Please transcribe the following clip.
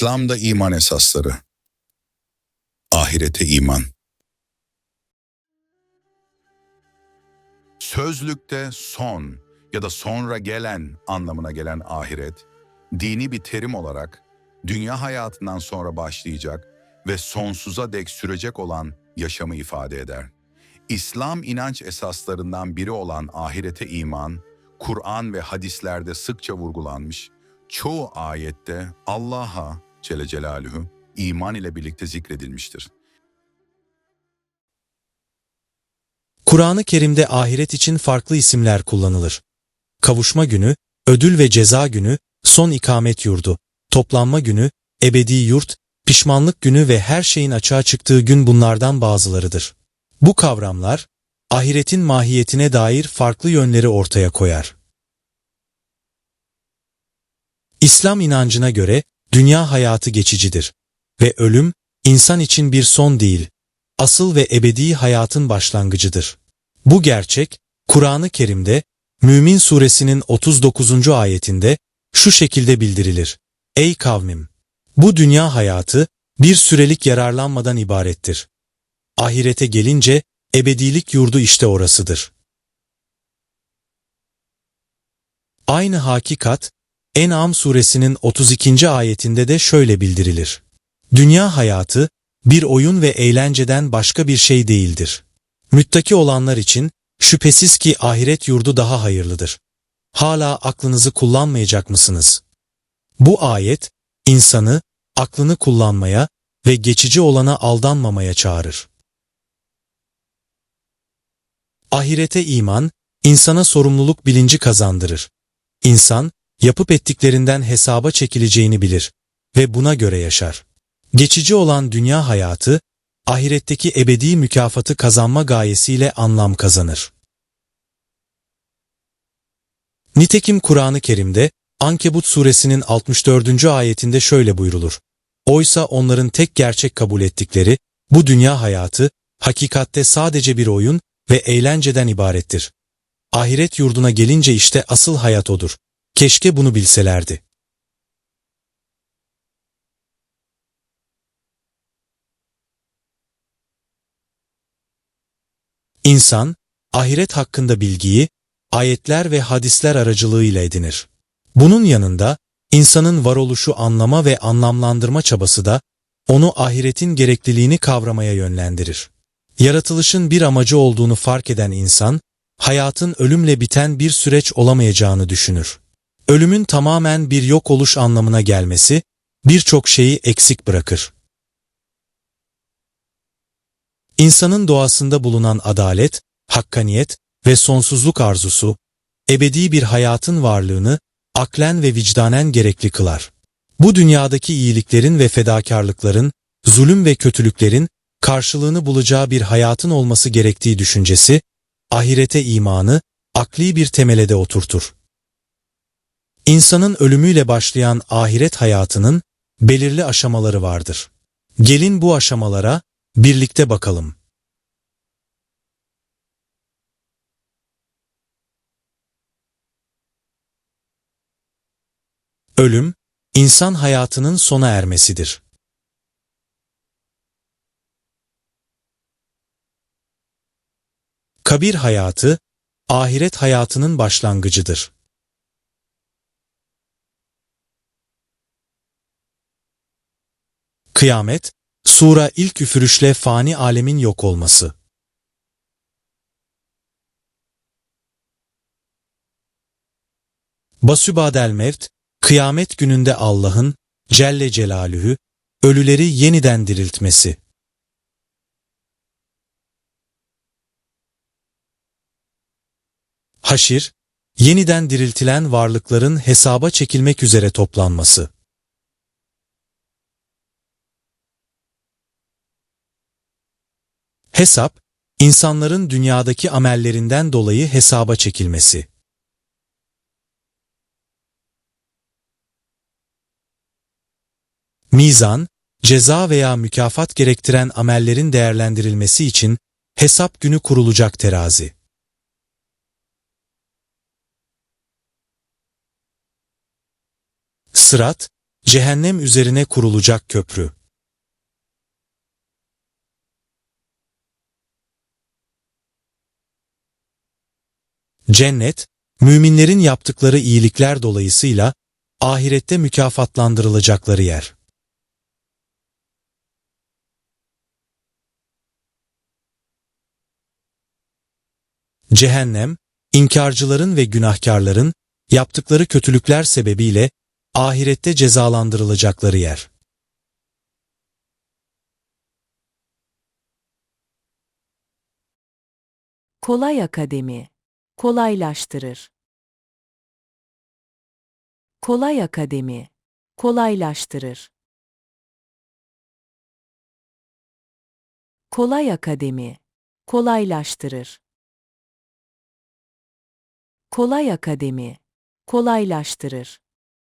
İslam'da iman esasları. Ahirete iman. Sözlükte son ya da sonra gelen anlamına gelen ahiret, dini bir terim olarak dünya hayatından sonra başlayacak ve sonsuza dek sürecek olan yaşamı ifade eder. İslam inanç esaslarından biri olan ahirete iman, Kur'an ve hadislerde sıkça vurgulanmış, çoğu ayette Allah'a Celle Celaluhu iman ile birlikte zikredilmiştir. Kur'an-ı Kerim'de ahiret için farklı isimler kullanılır. Kavuşma günü, ödül ve ceza günü, son ikamet yurdu, toplanma günü, ebedi yurt, pişmanlık günü ve her şeyin açığa çıktığı gün bunlardan bazılarıdır. Bu kavramlar, ahiretin mahiyetine dair farklı yönleri ortaya koyar. İslam inancına göre dünya hayatı geçicidir ve ölüm insan için bir son değil, asıl ve ebedi hayatın başlangıcıdır. Bu gerçek Kur'an-ı Kerim'de Mümin suresinin 39. ayetinde şu şekilde bildirilir. Ey kavmim! Bu dünya hayatı bir sürelik yararlanmadan ibarettir. Ahirete gelince ebedilik yurdu işte orasıdır. Aynı hakikat En'am suresinin 32. ayetinde de şöyle bildirilir. Dünya hayatı bir oyun ve eğlenceden başka bir şey değildir. Müttaki olanlar için şüphesiz ki ahiret yurdu daha hayırlıdır. Hala aklınızı kullanmayacak mısınız? Bu ayet insanı aklını kullanmaya ve geçici olana aldanmamaya çağırır. Ahirete iman, insana sorumluluk bilinci kazandırır. İnsan, yapıp ettiklerinden hesaba çekileceğini bilir ve buna göre yaşar. Geçici olan dünya hayatı, ahiretteki ebedi mükafatı kazanma gayesiyle anlam kazanır. Nitekim Kur'an-ı Kerim'de Ankebut suresinin 64. ayetinde şöyle buyrulur. Oysa onların tek gerçek kabul ettikleri bu dünya hayatı hakikatte sadece bir oyun ve eğlenceden ibarettir. Ahiret yurduna gelince işte asıl hayat odur. Keşke bunu bilselerdi. İnsan, ahiret hakkında bilgiyi, ayetler ve hadisler aracılığıyla edinir. Bunun yanında, insanın varoluşu anlama ve anlamlandırma çabası da, onu ahiretin gerekliliğini kavramaya yönlendirir. Yaratılışın bir amacı olduğunu fark eden insan, hayatın ölümle biten bir süreç olamayacağını düşünür. Ölümün tamamen bir yok oluş anlamına gelmesi, birçok şeyi eksik bırakır. İnsanın doğasında bulunan adalet, hakkaniyet ve sonsuzluk arzusu, ebedi bir hayatın varlığını aklen ve vicdanen gerekli kılar. Bu dünyadaki iyiliklerin ve fedakarlıkların, zulüm ve kötülüklerin karşılığını bulacağı bir hayatın olması gerektiği düşüncesi, ahirete imanı akli bir temelede oturtur. İnsanın ölümüyle başlayan ahiret hayatının belirli aşamaları vardır. Gelin bu aşamalara birlikte bakalım. Ölüm, insan hayatının sona ermesidir. Kabir hayatı, ahiret hayatının başlangıcıdır. Kıyamet, sura ilk üfürüşle fani alemin yok olması. Basübadel mevt, kıyamet gününde Allah'ın, Celle Celaluhu, ölüleri yeniden diriltmesi. Haşir, yeniden diriltilen varlıkların hesaba çekilmek üzere toplanması. Hesap, insanların dünyadaki amellerinden dolayı hesaba çekilmesi. Mizan, ceza veya mükafat gerektiren amellerin değerlendirilmesi için hesap günü kurulacak terazi. Sırat, Cehennem üzerine kurulacak köprü. Cennet, müminlerin yaptıkları iyilikler dolayısıyla ahirette mükafatlandırılacakları yer. Cehennem, inkarcıların ve günahkarların yaptıkları kötülükler sebebiyle ahirette cezalandırılacakları yer. Kolay Akademi kolaylaştırır. Kolay Akademi kolaylaştırır. Kolay Akademi kolaylaştırır. Kolay Akademi kolaylaştırır.